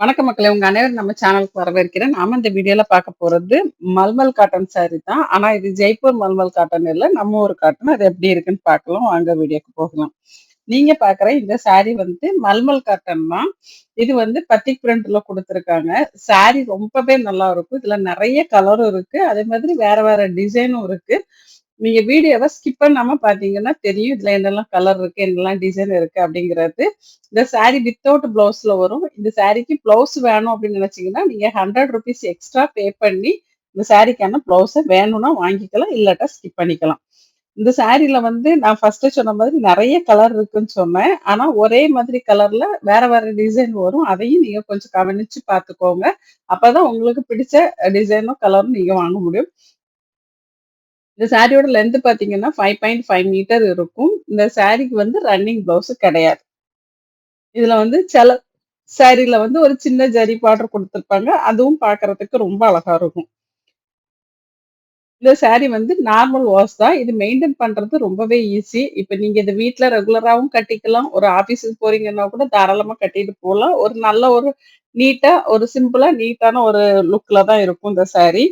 வணக்க மக்களை உங்க அனைவரும் நம்ம சேனலுக்கு வரவேற்கிறேன். நாம இந்த வீடியோல பார்க்க போறது மல்மல் காட்டன் சாரி தான். ஆனா இது ஜெய்ப்பூர் மல்மல் காட்டன் இல்ல. நம்ம ஒரு காட்டன். அது எப்படி இருக்குன்னு பார்க்கலாம். வாங்க வீடியோக்கு போகலாம். நீங்க பாக்குற இந்த சாரி வந்து மல்மல் காட்டன் தான். இது வந்து பத்திக் பிரிண்ட்ல குடுத்துருக்காங்க. சாரி ரொம்பவே நல்லா இருக்கும். இதுல நிறைய கலரும் இருக்கு. அதே மாதிரி வேற வேற டிசைனும் இருக்கு. நீங்க வீடியோவை ஸ்கிப் பண்ணாம பாத்தீங்கன்னா தெரியும். இதுல என்னெல்லாம் கலர் இருக்கு, என்னெல்லாம் டிசைன் இருக்கு அப்படிங்கிறது. இந்த சாரி வித்தவுட் ப்ளவுஸ்ல வரும். இந்த சாரிக்கு ப்ளவுஸ் வேணும் அப்படின்னு நினைச்சீங்கன்னா, நீங்க ஹண்ட்ரட் ருபீஸ் எக்ஸ்ட்ரா பே பண்ணி இந்த சாரிக்கான பிளவுஸை வேணும்னா வாங்கிக்கலாம். இல்லாட்டா ஸ்கிப் பண்ணிக்கலாம். இந்த சாரில வந்து நான் ஃபர்ஸ்ட் சொன்ன மாதிரி நிறைய கலர் இருக்குன்னு சொன்னேன். ஆனா ஒரே மாதிரி கலர்ல வேற வேற டிசைன் வரும். அதையும் நீங்க கொஞ்சம் கவனிச்சு பார்த்துக்கோங்க. அப்பதான் உங்களுக்கு பிடிச்ச டிசைனும், கலரும் நீங்க வாங்க முடியும். இந்த சாரியோட லென்த் பார்த்தீங்கன்னா, 5.5 மீட்டர் இருக்கும். இந்த சாரிக்கு வந்து ரன்னிங் ப்ளவுஸ் கிடையாது. இதுல வந்து சில சாரியில் வந்து ஒரு சின்ன ஜரி பார்டர் குடுத்துருப்பாங்க. அதுவும் பார்க்கறதுக்கு ரொம்ப அழகா இருக்கும். இந்த சாரி வந்து நார்மல் வாஷ் தான். இது மெயின்டைன் பண்றது ரொம்பவே ஈஸி. இப்போ நீங்க இத வீட்ல ரெகுலராகவும் கட்டிக்கலாம். ஒரு ஆஃபீஸுக்கு போறீங்கன்னா கூட தாராளமா கட்டிட்டு போகலாம் ஒரு நல்ல ஒரு நீட்டா, ஒரு சிம்பிளா, நீட்டான ஒரு லுக்கில் தான் இருக்கும் இந்த சாரீ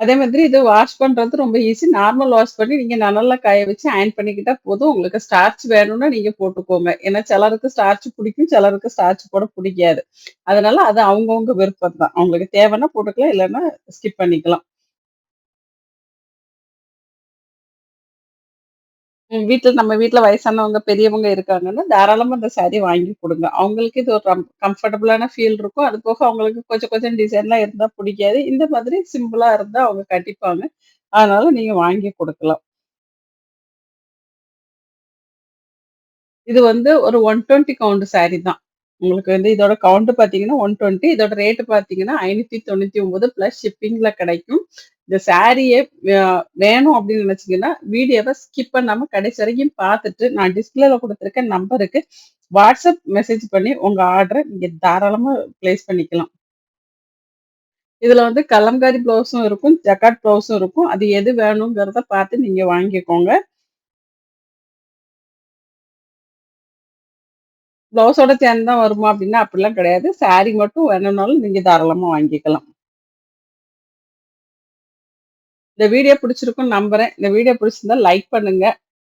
அதே மாதிரி இது வாஷ் பண்றது ரொம்ப ஈஸி. நார்மல் வாஷ் பண்ணி நீங்க நல்லா காய வச்சு அயன் பண்ணிக்கிட்டா போதும். உங்களுக்கு ஸ்டார்ச் வேணும்னா நீங்க போட்டுக்கோங்க. ஏன்னா சிலருக்கு ஸ்டார்ச் பிடிக்கும், சிலருக்கு ஸ்டார்ச் போட பிடிக்காது. அதனால அது அவங்கவுங்க விருப்பம் தான். அவங்களுக்கு தேவைன்னா போட்டுக்கலாம், இல்லைன்னா ஸ்கிப் பண்ணிக்கலாம். வீட்டுல நம்ம வீட்ல வயசானவங்க, பெரியவங்க இருக்காங்கன்னா, தாராளமா இந்த சாரீ வாங்கி குடுங்க. அவங்களுக்கு இது ஒரு கம்ஃபர்டபுளான ஃபீல் இருக்கும். அது போக அவங்களுக்கு கொஞ்சம் கொஞ்சம் டிசைன்லாம் இருந்தா பிடிக்காது. இந்த மாதிரி சிம்பிளா இருந்தா அவங்க கட்டிப்பாங்க. அதனால நீங்க வாங்கி குடுக்கலாம். இது வந்து ஒரு 120 கவுண்ட் சாரீ தான். உங்களுக்கு வந்து இதோட கவுண்ட் பார்த்தீங்கன்னா 120 இதோட ரேட்டு பார்த்தீங்கன்னா, ஐந்நூற்றி தொண்ணூற்றி ஒம்பது ப்ளஸ் ஷிப்பிங்கில் கிடைக்கும். இந்த சாரியே வேணும் அப்படின்னு நினச்சிங்கன்னா வீடியோவை ஸ்கிப் பண்ணாமல் கடைசி வரைக்கும் பார்த்துட்டு, நான் டிஸ்பிளேல கொடுத்துருக்க நம்பருக்கு வாட்ஸ்அப் மெசேஜ் பண்ணி உங்கள் ஆர்டரை நீங்கள் தாராளமாக பிளேஸ் பண்ணிக்கலாம். இதில் வந்து கலம்காரி ப்ளவுஸும் இருக்கும், ஜக்காட் ப்ளவுஸும் இருக்கும். அது எது வேணுங்கிறத பார்த்து நீங்கள் வாங்கிக்கோங்க. ப்ளவுஸோட சேர்ந்து தான் வருமா அப்படின்னா, அப்படிலாம் கிடையாது. சாரி மட்டும் வேணும்னாலும் நீங்க தாராளமா வாங்கிக்கலாம். இந்த வீடியோ பிடிச்சிருக்கும்னு நம்புறேன். இந்த வீடியோ பிடிச்சிருந்தா லைக் பண்ணுங்க.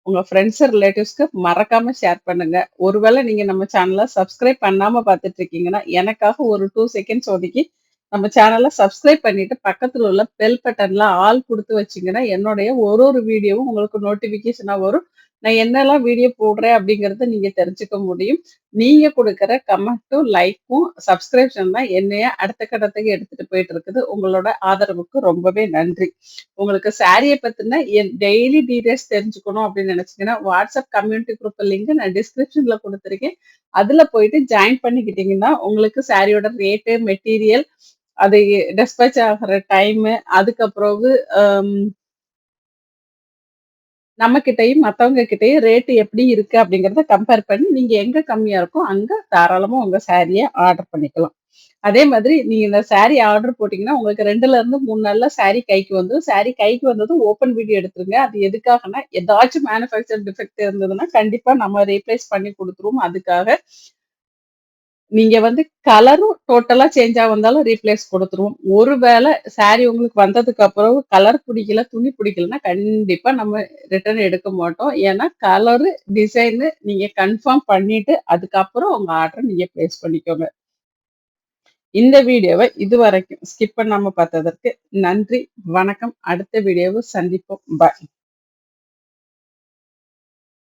உங்க ஃப்ரெண்ட்ஸ், ரிலேட்டிவ்ஸ்க்கு மறக்காம ஷேர் பண்ணுங்க. ஒருவேளை நீங்க நம்ம சேனலை சப்ஸ்கிரைப் பண்ணாம பார்த்துட்டு இருக்கீங்கன்னா, எனக்காக ஒரு டூ செகண்ட்ஸ் ஒதுக்கி நம்ம சேனலை சப்ஸ்கிரைப் பண்ணிட்டு, பக்கத்தில் உள்ள பெல் பட்டன்ல ஆல் கொடுத்து வச்சீங்கன்னா, என்னுடைய ஒரு ஒரு வீடியோவும் உங்களுக்கு நோட்டிஃபிகேஷனாக வரும். நான் என்னெல்லாம் வீடியோ போடுறேன் அப்படிங்கிறத நீங்க தெரிஞ்சுக்க முடியும். நீங்க கொடுக்குற கமெண்ட்டும், லைக்கும், சப்ஸ்கிரிப்ஷன் தான் என்னைய அடுத்த கட்டத்துக்கு எடுத்துட்டு போயிட்டு இருக்குது. உங்களோட ஆதரவுக்கு ரொம்பவே நன்றி. உங்களுக்கு சாரியை பத்தின என் டெய்லி டீட்டெயில்ஸ் தெரிஞ்சுக்கணும் அப்படின்னு நினைச்சீங்கன்னா, வாட்ஸ்அப் கம்யூனிட்டி குரூப் லிங்க் நான் டிஸ்கிரிப்ஷன்ல கொடுத்துருக்கேன் அதுல போயிட்டு ஜாயின் பண்ணிக்கிட்டீங்கன்னா, உங்களுக்கு சாரியோட ரேட்டு, மெட்டீரியல், அது டெஸ்பேச் ஆகிற டைமு, அதுக்கப்புறம் நம்ம கிட்டையும் மற்றவங்க கிட்டையும் ரேட்டு எப்படி இருக்கு அப்படிங்கிறத கம்பேர் பண்ணி, நீங்க எங்க கம்மியா இருக்கோ, அங்க தாராளமா உங்க சாரியை ஆர்டர் பண்ணிக்கலாம். அதே மாதிரி நீங்க இந்த சாரி ஆர்டர் போட்டீங்கன்னா, உங்களுக்கு 2லருந்து 3 நாள்ல சாரி கைக்கு வந்துடும் சாரி கைக்கு வந்ததும் ஓப்பன் வீடியோ எடுத்துருங்க. அது எதுக்காகன்னா, ஏதாச்சும் மேனுஃபேக்சர் டிஃபெக்ட் இருந்ததுன்னா, கண்டிப்பா நம்ம ரீப்ளேஸ் பண்ணி கொடுத்துருவோம் அதுக்காக. நீங்க வந்து கலரும் டோட்டலா சேஞ்சா வந்தாலும் ரீப்ளேஸ் கொடுத்துருவோம் ஒருவேளை சாரி உங்களுக்கு வந்ததுக்கு அப்புறம் கலர் பிடிக்கல, துணி பிடிக்கலன்னா, கண்டிப்பா நம்ம ரிட்டர்ன் எடுக்க மாட்டோம். ஏன்னா, கலரு, டிசைனு நீங்க கன்ஃபார்ம் பண்ணிட்டு, அதுக்கப்புறம் உங்க ஆர்டரை நீங்க பிளேஸ் பண்ணிக்கோங்க. இந்த வீடியோவை இது வரைக்கும் ஸ்கிப் பண்ணாம பார்த்ததற்கு நன்றி. வணக்கம். அடுத்த வீடியோவை சந்திப்போம். பாய்.